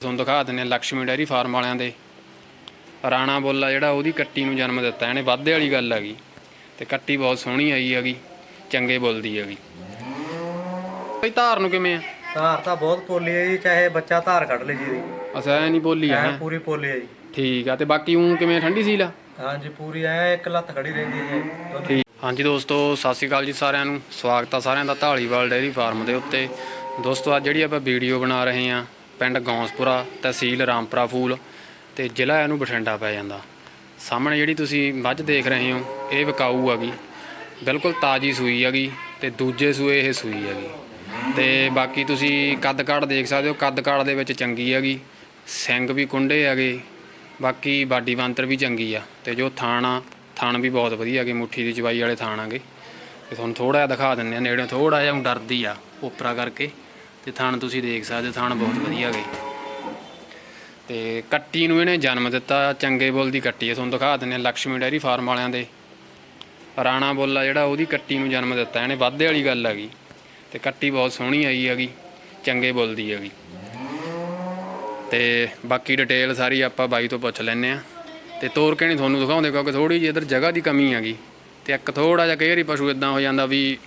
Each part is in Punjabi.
ਤੁਹਾਨੂੰ ਦਿਖਾ ਦਿੰਦੇ ਹਾਂ ਲక్ష్ਮੀ ਡੈਰੀ ਫਾਰਮ ਵਾਲਿਆਂ ਦੇ। ਰਾਣਾ ਬੋਲਾ ਜਿਹੜਾ ਉਹਦੀ ਕੱਟੀ ਨੂੰ ਜਨਮ ਦਿੱਤਾ ਇਹਨੇ ਵਾਧੇ ਵਾਲੀ ਗੱਲ ਹੈਗੀ। ਤੇ ਕੱਟੀ ਬਹੁਤ ਸੋਹਣੀ ਆਈ ਹੈਗੀ ਚੰਗੇ ਬੋਲਦੀ ਹੈਗੀ। ਬਈ ਧਾਰ ਨੂੰ ਕਿਵੇਂ ਆ? ਧਾਰ ਤਾਂ ਬਹੁਤ ਪੋਲੀ ਹੈ ਜੀ ਚਾਹੇ ਬੱਚਾ ਧਾਰ ਕੱਢ ਲੇ ਜੀ ਅਸਾ ਐ ਨਹੀਂ ਬੋਲੀ ਆ ਐ ਹੈਂ। ਪੂਰੀ ਪੋਲੀ ਹੈ ਜੀ। ਠੀਕ ਆ ਤੇ ਬਾਕੀ ਉਹ ਕਿਵੇਂ ਠੰਡੀ ਸੀਲ ਆ? ਹਾਂਜੀ ਪੂਰੀ ਐ ਇੱਕ ਲੱਤ ਖੜੀ ਰਹਿੰਦੀ ਹੈ ਜੀ। ਦੁੱਧ ਠੀਕ। ਹਾਂਜੀ ਦੋਸਤੋ ਸਤਿ ਸ਼੍ਰੀ ਅਕਾਲ ਜੀ ਸਾਰਿਆਂ ਨੂੰ। ਸਵਾਗਤ ਆ ਸਾਰਿਆਂ ਦਾ ਢਾਲੀਵਾਲ ਡੇਅਰੀ ਫਾਰਮ ਦੇ ਉੱਤੇ। ਦੋਸਤੋ ਅੱਜ ਜਿਹੜੀ ਆਪਾਂ ਵੀਡੀਓ ਬਣਾ ਰਹੇ ਹਾਂ ਪਿੰਡ ਗੌਂਸਪੁਰਾ ਤਹਿਸੀਲ ਰਾਮਪੁਰਾ ਫੂਲ ਤੇ ਜ਼ਿਲ੍ਹਾ ਇਹਨੂੰ ਬਠਿੰਡਾ ਪੈ ਜਾਂਦਾ। ਸਾਹਮਣੇ ਜਿਹੜੀ ਤੁਸੀਂ ਮੱਝ ਦੇਖ ਰਹੇ ਹੋ, ਇਹ ਵਿਕਾਊ ਹੈਗੀ ਬਿਲਕੁਲ ਤਾਜੀ ਸੂਈ ਹੈਗੀ ਤੇ ਦੂਜੇ ਸੂਏ ਇਹ ਸੂਈ ਹੈਗੀ ਤੇ ਬਾਕੀ ਤੁਸੀਂ ਕੱਦ ਕਾਠ ਦੇਖ ਸਕਦੇ ਹੋ, ਕੱਦ ਕਾੜ ਦੇ ਵਿੱਚ ਚੰਗੀ ਹੈਗੀ ਸਿੰਘ ਵੀ ਕੁੰਡੇ ਹੈਗੇ, ਬਾਕੀ ਬਾਡੀ ਬੰਤਰ ਵੀ ਚੰਗੀ ਆ ਤੇ ਜੋ ਥਾਣ ਆ, ਥਾਣ ਵੀ ਬਹੁਤ ਵਧੀਆ ਹੈਗੇ, ਮੁੱਠੀ ਦੀ ਚਵਾਈ ਵਾਲੇ ਥਾਣ ਆਗੇ ਤੇ ਤੁਹਾਨੂੰ ਥੋੜਾ ਜਿਹਾ ਦਿਖਾ ਦਿੰਦੇ ਆ ਨੇੜੇ ਥੋੜਾ ਜਿਹਾ ਹੁਣ ਡਰਦੀ ਆ, ਉਪਰਾ ਕਰਕੇ। ਤੇ ਥਾਣ ਤੁਸੀਂ ਦੇਖ ਸਕਦੇ ਹੋ, ਥਾਣ ਬਹੁਤ ਵਧੀਆ ਹੈਗੇ ਤੇ ਕੱਟੀ ਨੂੰ ਇਹਨੇ ਜਨਮ ਦਿੱਤਾ, ਚੰਗੇ ਬੁੱਲ ਦੀ ਕੱਟੀ ਆ, ਤੁਹਾਨੂੰ ਦਿਖਾ ਦਿੰਦੇ ਆ ਲక్ష్ਮੀ ਡੈਰੀ ਫਾਰਮ ਵਾਲਿਆਂ ਦੇ। ਰਾਣਾ ਬੋਲਾ ਜਿਹੜਾ, ਉਹਦੀ ਕੱਟੀ ਨੂੰ ਜਨਮ ਦਿੱਤਾ, ਇਹਨੇ ਵਾਧੇ ਵਾਲੀ ਗੱਲ ਹੈਗੀ ਤੇ ਕੱਟੀ ਬਹੁਤ ਸੋਹਣੀ ਆਈ ਹੈਗੀ, ਚੰਗੇ ਬੁੱਲ ਦੀ ਹੈਗੀ। ਤੇ ਬਾਕੀ ਡਿਟੇਲ ਸਾਰੀ ਆਪਾਂ ਬਾਈ ਤੋਂ ਪੁੱਛ ਲੈਨੇ ਆ ਤੇ ਤੋਰ ਕੇ ਨਹੀਂ ਤੁਹਾਨੂੰ ਦਿਖਾਉਂਦੇ, ਕਿਉਂਕਿ ਥੋੜੀ ਜਿਹੀ ਇਧਰ ਜਗ੍ਹਾ ਦੀ ਕਮੀ ਹੈਗੀ। ਤੇ ਇੱਕ ਥੋੜਾ ਜਿਹਾ ਕਈ ਵਾਰੀ ਪਸ਼ੂ ਇਦਾਂ ਹੋ ਜਾਂਦਾ ਵੀ,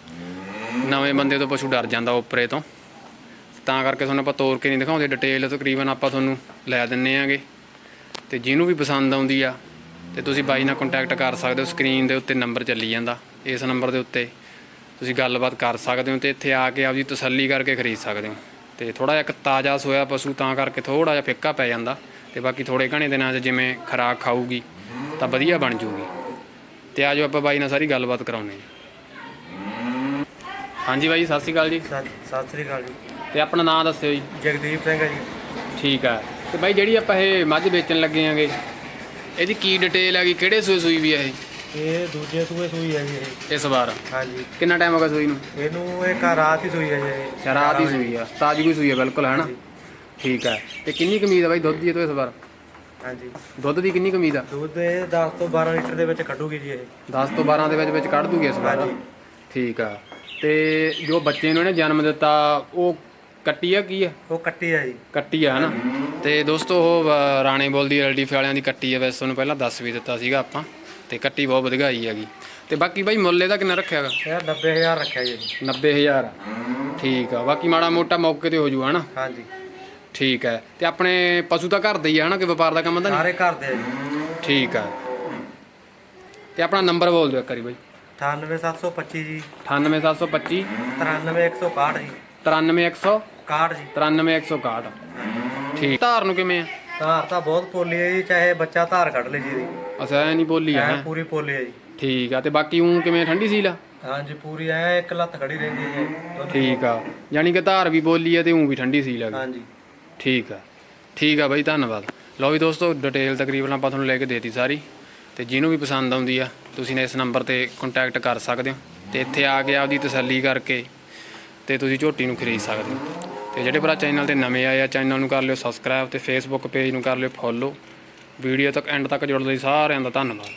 ਨਵੇਂ ਬੰਦੇ ਤੋਂ ਪਸ਼ੂ ਡਰ ਜਾਂਦਾ, ਉੱਪਰੇ ਤੋਂ। ਤਾਂ ਕਰਕੇ ਤੁਹਾਨੂੰ ਆਪਾਂ ਤੋਰ ਕੇ ਨਹੀਂ ਦਿਖਾਉਂਦੇ। ਡਿਟੇਲ ਤਕਰੀਬਨ ਆਪਾਂ ਤੁਹਾਨੂੰ ਲੈ ਦਿੰਨੇ ਆਂਗੇ। ਤੇ ਜਿਹਨੂੰ ਵੀ ਪਸੰਦ ਆਉਂਦੀ ਆ, ਤੇ ਤੁਸੀਂ ਬਾਈ ਨਾਲ ਕੰਟੈਕਟ ਕਰ ਸਕਦੇ ਹੋ ਸਕਰੀਨ ਦੇ ਉੱਤੇ ਨੰਬਰ ਚੱਲੀ ਜਾਂਦਾ। ਇਸ ਨੰਬਰ ਦੇ ਉੱਤੇ ਤੁਸੀਂ ਗੱਲਬਾਤ ਕਰ ਸਕਦੇ ਹੋ ਤੇ ਇੱਥੇ ਆ ਕੇ ਆਪਦੀ ਤਸੱਲੀ ਕਰਕੇ ਖਰੀਦ ਸਕਦੇ ਹੋ। ਤੇ ਥੋੜਾ ਜਿਹਾ ਇੱਕ ਤਾਜ਼ਾ ਸੋਇਆ ਪਸ਼ੂ ਤਾਂ ਕਰਕੇ ਥੋੜਾ ਜਿਹਾ ਫਿੱਕਾ ਪੈ ਜਾਂਦਾ। ਤੇ ਬਾਕੀ ਥੋੜੇ ਘਣੇ ਦਿਨਾਂ 'ਚ ਜਿਵੇਂ ਖਰਾਕ ਖਾਊਗੀ, ਤਾਂ ਵਧੀਆ ਬਣ ਜੂਗੀ। ਤੇ ਆਜੋ ਆਪਾਂ ਬਾਈ ਨਾਲ ਸਾਰੀ ਗੱਲਬਾਤ ਕਰਾਉਨੇ ਹਾਂ। ਹਾਂਜੀ ਬਾਈ, ਸਤਿ ਸ਼੍ਰੀ ਅਕਾਲ ਜੀ। ਸਤਿ ਸ੍ਰੀ ਅਕਾਲ ਜੀ। ਤੇ ਆਪਣਾ ਨਾਮ ਦੱਸਿਓ ਜੀ। ਜਗਦੀਪ ਸਿੰਘ ਹੈ ਜੀ। ਠੀਕ ਆ। ਤੇ ਬਾਈ ਜਿਹੜੀ ਆਪਾਂ ਇਹ ਮੱਝ ਵੇਚਣ ਲੱਗੇ ਆਂਗੇ ਇਹਦੀ ਕੀ ਡਿਟੇਲ ਹੈਗੀ? ਕਿਹੜੇ ਸੂਏ ਸੂਈ ਵੀ ਆ ਇਹ? ਇਹ ਦੂਜੇ ਸੂਏ ਸੂਈ ਹੈ ਜੀ ਇਹ। ਇਸ ਵਾਰ। ਹਾਂਜੀ। ਕਿੰਨਾ ਟਾਈਮ ਹੋ ਗਿਆ ਸੂਈ ਨੂੰ? ਇਹਨੂੰ ਇਹ ਘਰ ਰਾਤ ਹੀ ਸੂਈ ਹੈ ਜੀ ਇਹ। ਸ਼ਰਾਤ ਹੀ ਸੂਈ ਆ। ਤਾਜੀ ਕੋਈ ਸੂਈ ਆ ਬਿਲਕੁਲ ਹੈ ਨਾ। ਠੀਕ ਆ। ਤੇ ਕਿੰਨੀ ਕਮੀਦ ਆ ਬਾਈ ਦੁੱਧ ਦੀ ਇਹ ਤੋਂ ਇਸ ਵਾਰ? ਹਾਂਜੀ। ਦੁੱਧ ਦੀ ਕਿੰਨੀ ਕਮੀਦ ਆ? ਦੁੱਧ ਇਹ 10 ਤੋਂ 12 ਲੀਟਰ ਦੇ ਵਿੱਚ ਕੱਢੂਗੀ ਜੀ ਇਹ। 10 ਤੋਂ 12 ਦੇ ਵਿੱਚ ਵਿੱਚ ਕੱਢ ਦੂਗੀ ਇਸ ਵਾਰ। ਹਾਂਜੀ। ਠੀਕ ਆ। ਤੇ ਜੋ ਬੱਚੇ ਨੂੰ ਇਹਨੇ ਜਨਮ ਦਿੱਤਾ ਉਹ ਕੱਟੀ ਆ ਕੀ ਆ? ਉਹ ਕੱਟੀ ਹੈ ਜੀ। ਕੱਟੀ ਆ ਹਨਾ? ਤੇ ਦੋਸਤੋ ਉਹ ਅ, ਰਾਣੇ ਬੋਲ ਦੀ ਐਲਡੀ ਵਾਲਿਆਂ ਦੀ ਕੱਟੀ ਆ ਵੈਸੇ ਤੁਹਾਨੂੰ ਪਹਿਲਾਂ ਦੱਸ ਵੀ ਦਿੱਤਾ ਸੀਗਾ ਆਪਾਂ ਤੇ ਕੱਟੀ ਬਹੁਤ ਵਧੀਆ ਆਈ ਹੈਗੀ। ਤੇ ਬਾਕੀ ਬਾਈ ਮੁੱਲ ਇਹਦਾ ਕਿੰਨਾ ਰੱਖਿਆਗਾ ਇਹ 90000 ਰੱਖਿਆ ਜੀ। 90000 ਠੀਕ ਆ ਬਾਕੀ ਮਾੜਾ ਮੋਟਾ ਮੌਕੇ ਤੇ ਹੋ ਜੂ ਹਨਾ? ਹਾਂਜੀ। ਠੀਕ ਹੈ ਤੇ ਆਪਣੇ ਪਸ਼ੂ ਤਾਂ ਘਰ ਦੇ ਹੀ ਆ ਹਨਾ? ਕਿ ਵਪਾਰ ਦਾ ਕੰਮ ਤਾਂ ਨਹੀਂ? ਸਾਰੇ ਘਰ ਦੇ ਆ ਜੀ। ਠੀਕ ਆ। ਤੇ ਆਪਣਾ ਨੰਬਰ ਬੋਲ ਦਿਓ ਇੱਕ ਵਾਰੀ ਬਾਈ। 98725 ਜੀ। 98725 93161 ਜੀ। 93100 61 ਜੀ। 93161 ਠੀਕ। ਧਾਰ ਨੂੰ ਕਿਵੇਂ ਆ? ਧਾਰ ਤਾਂ ਬਹੁਤ ਪੋਲੀ ਹੈ ਜੀ ਚਾਹੇ ਬੱਚਾ ਧਾਰ ਕੱਢ ਲੇ ਜੀ। ਅਸਾ ਐ ਨਹੀਂ ਐ ਹੈਂ। ਪੂਰੀ ਪੋਲੀ ਹੈ ਜੀ। ਠੀਕ ਆ ਤੇ ਬਾਕੀ ਉਹ ਕਿਵੇਂ ਠੰਡੀ ਸੀਲ ਆ? ਹਾਂਜੀ ਪੂਰੀ ਐ ਇੱਕ ਲੱਤ ਖੜੀ ਰਹਿੰਦੀ ਹੈ ਜੀ ਠੀਕ ਆ। ਯਾਨੀ ਕਿ ਧਾਰ ਵੀ ਬੋਲੀ ਆ ਤੇ ਉਹ ਵੀ ਠੰਡੀ ਸੀਲ ਆ। ਗਈ। ਹਾਂਜੀ। ਠੀਕ ਆ। ਠੀਕ ਆ ਬਾਈ ਧੰਨਵਾਦ। ਲਓ ਵੀ ਦੋਸਤੋ ਡਿਟੇਲ ਤਕਰੀਬਨ ਆਪਾਂ ਤੁਹਾਨੂੰ ਲੈ ਕੇ ਦੇਤੀ ਸਾਰੀ। ਤੇ ਜਿਹਨੂੰ ਵੀ ਪਸੰਦ ਆਉਂਦੀ ਆ ਤੁਸੀਂ ਨੇ ਇਸ ਨੰਬਰ ਤੇ ਕੰਟੈਕਟ ਕਰ ਸਕਦੇ ਹੋ। ਤੇ ਇੱਥੇ ਆ ਕੇ ਆਪਦੀ ਤਸੱਲੀ ਕਰਕੇ ਤੇ ਤੁਸੀਂ ਝੋਟੀ ਨੂੰ ਖਰੀਦ ਸਕਦੇ ਹੋ। ਤੇ ਜਿਹੜੇ ਭਰਾ ਚੈਨਲ ਤੇ ਨਵੇਂ ਆਏ ਆ, ਚੈਨਲ ਨੂੰ ਕਰ ਲਿਓ ਸਬਸਕ੍ਰਾਈਬ ਤੇ ਫੇਸਬੁੱਕ ਪੇਜ ਨੂੰ ਕਰ ਲਿਓ ਫੋਲੋ ਵੀਡੀਓ ਤੱਕ ਐਂਡ ਤੱਕ ਜੁੜਨ ਲਈ ਸਾਰਿਆਂ ਦਾ ਧੰਨਵਾਦ।